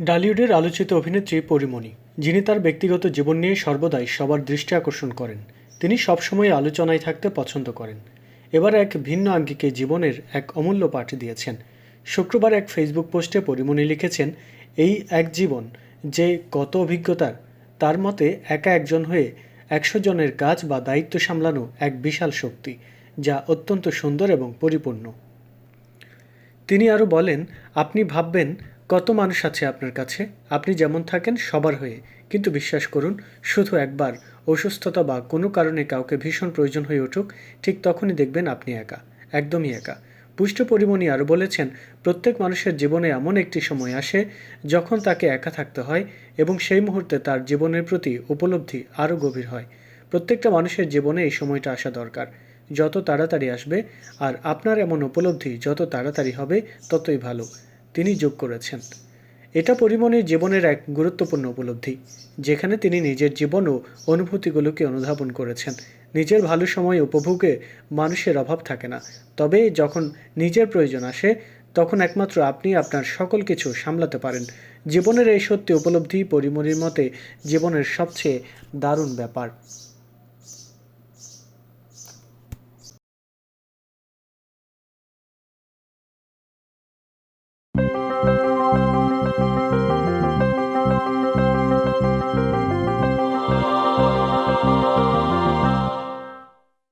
ডালিউডের আলোচিত অভিনেত্রী পরিমণি, যিনি তার ব্যক্তিগত জীবন নিয়ে সর্বদাই সবার দৃষ্টি আকর্ষণ করেন। তিনি সবসময় আলোচনায় থাকতে পছন্দ করেন। এবার এক ভিন্ন আঙ্গিকে জীবনের এক অমূল্য পাঠ দিয়েছেন। শুক্রবার এক ফেসবুক পোস্টে পরিমণি লিখেছেন, এই এক জীবন যে কত অভিজ্ঞতার, তার মতে একা একজন হয়ে একশো জনের কাজ বা দায়িত্ব সামলানো এক বিশাল শক্তি, যা অত্যন্ত সুন্দর এবং পরিপূর্ণ। তিনি আরও বলেন, আপনি ভাববেন কত মানুষ আছে আপনার কাছে? আপনি যেমন থাকেন সবার হয়ে। কিন্তু বিশ্বাস করুন, শুধু একবার অসুস্থতা বা কোনো কারণে কাউকে ভীষণ প্রয়োজন হয়ে উঠুক, ঠিক তখনই দেখবেন আপনি একা, একদমই একা। পুষ্ট পরিমণি আরও বলেছেন, প্রত্যেক মানুষের জীবনে এমন একটি সময় আসে যখন তাকে একা থাকতে হয় এবং সেই মুহূর্তে তার জীবনের প্রতি উপলব্ধি আরও গভীর হয়। প্রত্যেকটা মানুষের জীবনে এই সময়টা আসা দরকার। যত তাড়াতাড়ি আসবে আর আপনার এমন উপলব্ধি যত তাড়াতাড়ি হবে, ততই ভালো। তিনি যোগ করেছেন। এটা পরিমণির জীবনের এক গুরুত্বপূর্ণ উপলব্ধি, যেখানে তিনি নিজের জীবন ও অনুভূতিগুলোকে অনুধাবন করেছেন। নিজের ভালো সময় উপভোগে মানুষের অভাব থাকে না, তবে যখন নিজের প্রয়োজন আসে, তখন একমাত্র আপনি আপনার সকল কিছু সামলাতে পারেন। জীবনের এই সত্যি উপলব্ধি পরিমণির মতে জীবনের সবচেয়ে দারুণ ব্যাপার।